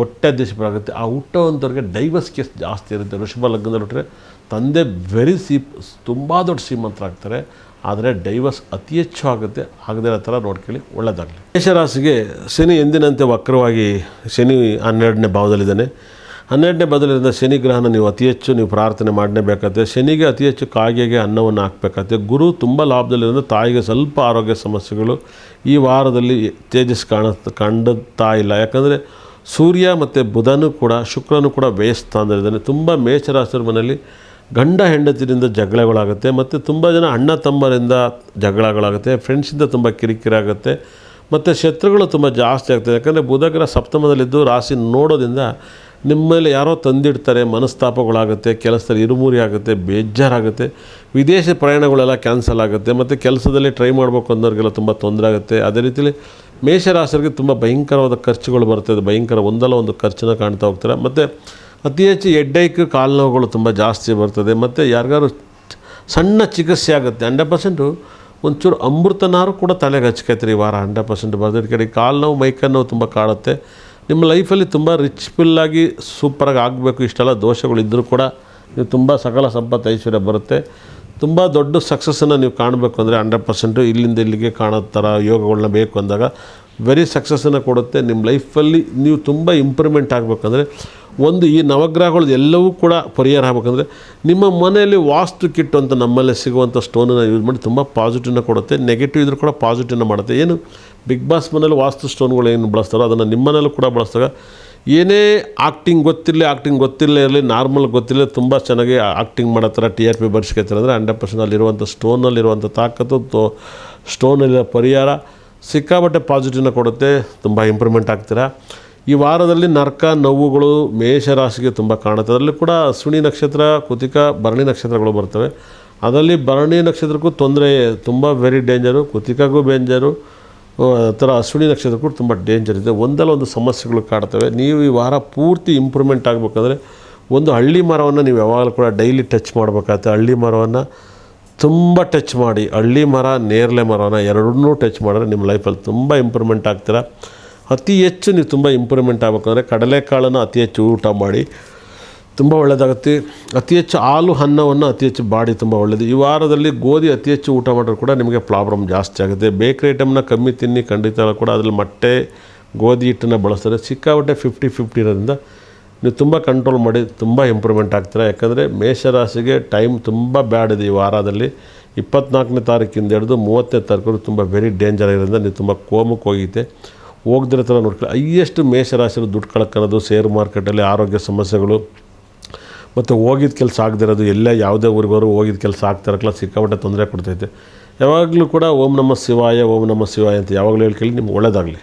ಕೊಟ್ಟಾಧೀಶ್ವರಾಗುತ್ತೆ ಆ ಹುಟ್ಟೋವಂಥವ್ರಿಗೆ divorce case ಜಾಸ್ತಿ ಇರುತ್ತೆ. ಋಷಭ ಲಗ್ನದಲ್ಲಿ ಹುಟ್ಟರೆ ತಂದೆ ವೆರಿ ಸೀಪ್ ತುಂಬ ದೊಡ್ಡ ಶ್ರೀಮಂತರಾಗ್ತಾರೆ ಆದರೆ ಡೈವರ್ಸ್ ಅತಿ ಹೆಚ್ಚು ಆಗುತ್ತೆ. ಆಗದೇ ಇರೋ ಥರ ನೋಡ್ಕೊಳ್ಳಿ. ಒಳ್ಳೆಯದಾಗಲಿ ಮೇಷರಾಶಿಗೆ ಶನಿ ಎಂದಿನಂತೆ ವಕ್ರವಾಗಿ ಶನಿ ಹನ್ನೆರಡನೇ ಭಾವದಲ್ಲಿದ್ದಾನೆ. ಹನ್ನೆರಡನೇ ಭಾವದಲ್ಲಿರೋದ್ರಿಂದ ಶನಿ ಗ್ರಹನ ನೀವು ಅತಿ ಹೆಚ್ಚು ನೀವು ಪ್ರಾರ್ಥನೆ ಮಾಡಲೇಬೇಕಾಗುತ್ತೆ ಶನಿಗೆ ಅತಿ ಹೆಚ್ಚು ಕಾಗೆಗೆ ಅನ್ನವನ್ನು ಹಾಕಬೇಕಾಗುತ್ತೆ ಗುರು ತುಂಬ ಲಾಭದಲ್ಲಿರೋದು ತಾಯಿಗೆ ಸ್ವಲ್ಪ ಆರೋಗ್ಯ ಸಮಸ್ಯೆಗಳು. ಈ ವಾರದಲ್ಲಿ ತೇಜಸ್ ಕಾಣ ಕಂಡುತ್ತಾ ಇಲ್ಲ. ಯಾಕಂದರೆ ಸೂರ್ಯ ಮತ್ತು ಬುಧನೂ ಕೂಡ, ಶುಕ್ರನು ಕೂಡ ವ್ಯಯಸ್ಥಾನದಲ್ಲಿದ್ದಾನೆ ತುಂಬ ಮೇಷರಾಶಿಯರ ಮನೆಯಲ್ಲಿ ಗಂಡ ಹೆಂಡತಿರಿಂದ ಜಗಳಗಳಾಗುತ್ತೆ, ಮತ್ತು ತುಂಬ ಜನ ಅಣ್ಣ ತಮ್ಮರಿಂದ ಜಗಳಗಳಾಗುತ್ತೆ ಫ್ರೆಂಡ್ಸಿಂದ ತುಂಬ ಕಿರಿಕಿರಿ ಆಗುತ್ತೆ ಮತ್ತು ಶತ್ರುಗಳು ತುಂಬ ಜಾಸ್ತಿ ಆಗ್ತದೆ. ಯಾಕಂದರೆ ಬುಧಗ್ರಹ ಸಪ್ತಮದಲ್ಲಿದ್ದು ರಾಶಿ ನೋಡೋದ್ರಿಂದ ನಿಮ್ಮ ಮೇಲೆ ಯಾರೋ ತಂದಿಡ್ತಾರೆ, ಮನಸ್ತಾಪಗಳಾಗುತ್ತೆ, ಕೆಲಸದಲ್ಲಿ ಇರುಮುರಿ ಆಗುತ್ತೆ, ಬೇಜಾರಾಗುತ್ತೆ, ವಿದೇಶಿ ಪ್ರಯಾಣಗಳೆಲ್ಲ ಕ್ಯಾನ್ಸಲ್ ಆಗುತ್ತೆ, ಮತ್ತು ಕೆಲಸದಲ್ಲಿ ಟ್ರೈ ಮಾಡಬೇಕು ಅನ್ನೋರಿಗೆಲ್ಲ ತುಂಬ ತೊಂದರೆ ಆಗುತ್ತೆ. ಅದೇ ರೀತಿಯಲ್ಲಿ ಮೇಷರಾಶಿಯರಿಗೆ ತುಂಬ ಭಯಂಕರವಾದ ಖರ್ಚುಗಳು ಬರ್ತದೆ ಭಯಂಕರ ಒಂದಲ್ಲ ಒಂದು ಖರ್ಚನ್ನ ಕಾಣ್ತಾ ಹೋಗ್ತಾರೆ. ಮತ್ತು ಅತಿ ಹೆಚ್ಚು ಎಡ್ಡೈಕ್ ಕಾಲು ನೋವುಗಳು ತುಂಬ ಜಾಸ್ತಿ ಬರ್ತದೆ. ಮತ್ತು ಯಾರಿಗಾರು ಸಣ್ಣ ಚಿಕಿತ್ಸೆ ಆಗುತ್ತೆ. ಹಂಡ್ರೆಡ್ ಪರ್ಸೆಂಟು ಒಂಚೂರು ಅಮೃತನಾರು ಕೂಡ ತಲೆಗೆ ಹಚ್ಕೈತ್ರಿ ಈ ವಾರ ಹಂಡ್ರೆಡ್ ಪರ್ಸೆಂಟ್ ಬರ್ತದೆ. ಕಡೆ ಕಾಲು ನೋವು ಮೈಕ ನೋವು ತುಂಬ ಕಾಡುತ್ತೆ. ನಿಮ್ಮ ಲೈಫಲ್ಲಿ ತುಂಬ ರಿಚ್ ಫುಲ್ಲಾಗಿ ಸೂಪರಾಗಿ ಆಗಬೇಕು. ಇಷ್ಟೆಲ್ಲ ದೋಷಗಳಿದ್ದರೂ ಕೂಡ ನೀವು ತುಂಬ ಸಕಲ ಸಂಪತ್ತು ಐಶ್ವರ್ಯ ಬರುತ್ತೆ. ತುಂಬ ದೊಡ್ಡ ಸಕ್ಸಸ್ಸನ್ನು ನೀವು ಕಾಣಬೇಕು ಅಂದರೆ ಹಂಡ್ರೆಡ್ ಪರ್ಸೆಂಟು ಇಲ್ಲಿಂದ ಇಲ್ಲಿಗೆ ಕಾಣೋ ಥರ ಯೋಗಗಳನ್ನ ಬೇಕು ಅಂದಾಗ ವೆರಿ ಸಕ್ಸಸ್ಸನ್ನು ಕೊಡುತ್ತೆ. ನಿಮ್ಮ ಲೈಫಲ್ಲಿ ನೀವು ತುಂಬ ಇಂಪ್ರೂವ್ಮೆಂಟ್ ಆಗಬೇಕಂದ್ರೆ ಒಂದು ಈ ನವಗ್ರಹಗಳು ಎಲ್ಲವೂ ಕೂಡ ಪರಿಹಾರ ಆಗಬೇಕಂದ್ರೆ ನಿಮ್ಮ ಮನೆಯಲ್ಲಿ ವಾಸ್ತು ಕಿಟ್ಟು ಅಂತ ನಮ್ಮಲ್ಲೇ ಸಿಗುವಂಥ ಸ್ಟೋನನ್ನು ಯೂಸ್ ಮಾಡಿ ತುಂಬ ಪಾಸಿಟಿವ್ನ ಕೊಡುತ್ತೆ. ನೆಗೆಟಿವ್ ಇದ್ರೂ ಕೂಡ ಪಾಸಿಟಿವ್ನ ಮಾಡುತ್ತೆ. ಏನು? ಬಿಗ್ ಬಾಸ್ ಮನೇಲಿ ವಾಸ್ತು ಸ್ಟೋನ್ಗಳು ಏನು ಬಳಸ್ತಾರೋ ಅದನ್ನು ನಿಮ್ಮ ಮನೇಲೂ ಕೂಡ ಬಳಸಿದಾಗ ಏನೇ ಆ್ಯಕ್ಟಿಂಗ್ ಗೊತ್ತಿರಲಿ ಆ್ಯಕ್ಟಿಂಗ್ ಗೊತ್ತಿಲ್ಲ ಇರಲಿ ನಾರ್ಮಲ್ ಗೊತ್ತಿಲ್ಲ ತುಂಬ ಚೆನ್ನಾಗಿ ಆ್ಯಕ್ಟಿಂಗ್ ಮಾಡೋ ಥರ ಟಿ ಆರ್ ಪಿ ಬರ್ಸ್ಕೊತಾರೆ. ಅಂದರೆ ಹಂಡ್ರೆಡ್ ಪರ್ಸೆಂಟ್ ಅಲ್ಲಿರುವಂಥ ಸ್ಟೋನಲ್ಲಿರುವಂಥ ತಾಕತ್ತು, ತೋ ಸ್ಟೋನಲ್ಲಿರೋ ಪರಿಹಾರ ಸಿಕ್ಕಾಬಟ್ಟೆ ಪಾಸಿಟಿವ್ನ ಕೊಡುತ್ತೆ, ತುಂಬ ಇಂಪ್ರೂವ್ಮೆಂಟ್ ಆಗ್ತೀರಾ? ಈ ವಾರದಲ್ಲಿ ನರ್ಕ ನೋವುಗಳು ಮೇಷರಾಶಿಗೆ ತುಂಬ ಕಾಣುತ್ತೆ. ಅದರಲ್ಲಿ ಕೂಡ ಅಶ್ವಿನಿ ನಕ್ಷತ್ರ, ಕುತಿಕ, ಭರಣಿ ನಕ್ಷತ್ರಗಳು ಬರ್ತವೆ. ಅದರಲ್ಲಿ ಭರಣಿ ನಕ್ಷತ್ರಕ್ಕೂ ತೊಂದರೆ, ತುಂಬ ವೆರಿ ಡೇಂಜರು ಕುತಿಕಗೂ ಡೇಂಜರು ಥರ ಅಶ್ವಿನಿ ನಕ್ಷತ್ರ ಕೂಡ ತುಂಬ ಡೇಂಜರ್ ಇದೆ. ಒಂದಲ್ಲ ಒಂದು ಸಮಸ್ಯೆಗಳು ಕಾಡ್ತವೆ. ನೀವು ಈ ವಾರ ಪೂರ್ತಿ ಇಂಪ್ರೂವ್ಮೆಂಟ್ ಆಗಬೇಕಂದ್ರೆ ಒಂದು ಹಳ್ಳಿ ಮರವನ್ನು ನೀವು ಯಾವಾಗಲೂ ಕೂಡ ಡೈಲಿ ಟಚ್ ಮಾಡಬೇಕಾಗತ್ತೆ. ಹಳ್ಳಿ ಮರವನ್ನು ತುಂಬ ಟಚ್ ಮಾಡಿ. ಹಳ್ಳಿ ಮರ, ನೇರಳೆ ಮರವನ್ನು ಎರಡನ್ನೂ ಟಚ್ ಮಾಡಿದ್ರೆ ನಿಮ್ಮ ಲೈಫಲ್ಲಿ ತುಂಬ ಇಂಪ್ರೂವ್ಮೆಂಟ್ ಆಗ್ತೀರ? ಅತಿ ಹೆಚ್ಚು ನೀವು ತುಂಬ ಇಂಪ್ರೂವ್ಮೆಂಟ್ ಆಗಬೇಕಂದ್ರೆ ಕಡಲೆಕಾಳನ್ನು ಅತಿ ಹೆಚ್ಚು ಊಟ ಮಾಡಿ ತುಂಬ ಒಳ್ಳೆಯದಾಗುತ್ತೆ ಅತಿ ಹೆಚ್ಚು ಹಾಲು ಅನ್ನವನ್ನು ಅತಿ ಹೆಚ್ಚು ಬಾಡಿ ತುಂಬ ಒಳ್ಳೆಯದು ಈ ವಾರದಲ್ಲಿ ಗೋಧಿ ಅತಿ ಹೆಚ್ಚು ಊಟ ಮಾಡಿದ್ರು ಕೂಡ ನಿಮಗೆ ಪ್ರಾಬ್ಲಮ್ ಜಾಸ್ತಿ ಆಗುತ್ತೆ. ಬೇಕ್ರಿ ಐಟಮ್ನ ಕಮ್ಮಿ ತಿನ್ನಿ, ಖಂಡಿತ ಕೂಡ ಅದರಲ್ಲಿ ಮೊಟ್ಟೆ, ಗೋಧಿ ಹಿಟ್ಟನ್ನು ಬಳಸ್ತಾರೆ. ಸಿಕ್ಕಾಪಟ್ಟೆ ಫಿಫ್ಟಿ ಫಿಫ್ಟಿ ಇರೋದ್ರಿಂದ ನೀವು ತುಂಬ ಕಂಟ್ರೋಲ್ ಮಾಡಿ, ತುಂಬ ಇಂಪ್ರೂವ್ಮೆಂಟ್ ಆಗ್ತೀರಾ. ಯಾಕಂದರೆ ಮೇಷರಾಶಿಗೆ ಟೈಮ್ ತುಂಬ ಬ್ಯಾಡ್ ಇದೆ ಈ ವಾರದಲ್ಲಿ. ಇಪ್ಪತ್ನಾಲ್ಕನೇ ತಾರೀಕಿಂದ ಹಿಡಿದು ಮೂವತ್ತನೇ ತಾರೀಕು ತುಂಬ ವೆರಿ ಡೇಂಜರ್ ಆಗಿರೋದ್ರಿಂದ ನೀವು ತುಂಬ ಕೋಮಕ್ಕೆ ಹೋಗಿದೆ ಹೋಗ್ದಿರೋ ಥರ ನೋಡ್ಕೊಳ್ಳಿ. ಹೈಯೆಸ್ಟ್ ಮೇಷರಾಶಿಯಲ್ಲಿ ದುಡ್ಡು ಕಳ್ಕೊಳ್ಳೋದು ಶೇರ್ ಮಾರ್ಕೆಟಲ್ಲಿ ಆರೋಗ್ಯ ಸಮಸ್ಯೆಗಳು ಮತ್ತು ಹೋಗಿದ್ದ ಕೆಲಸ ಆಗದಿರೋದು ಎಲ್ಲ ಯಾವುದೇ ಊರಿಗೋರು ಹೋಗಿದ್ದ ಕೆಲಸ ಆಗ್ತಿರಕ್ಲ ಸಿಕ್ಕಾಪಟ್ಟೆ ತೊಂದರೆ ಕೊಡ್ತೈತೆ. ಯಾವಾಗಲೂ ಕೂಡ ಓಂ ನಮಃ ಶಿವಾಯ, ಓಂ ನಮಃ ಶಿವಾಯ ಅಂತ ಯಾವಾಗಲೂ ಹೇಳ್ಕೊಳ್ಳಿ, ನಿಮ್ಗೆ ಒಳ್ಳೆಯದಾಗಲಿ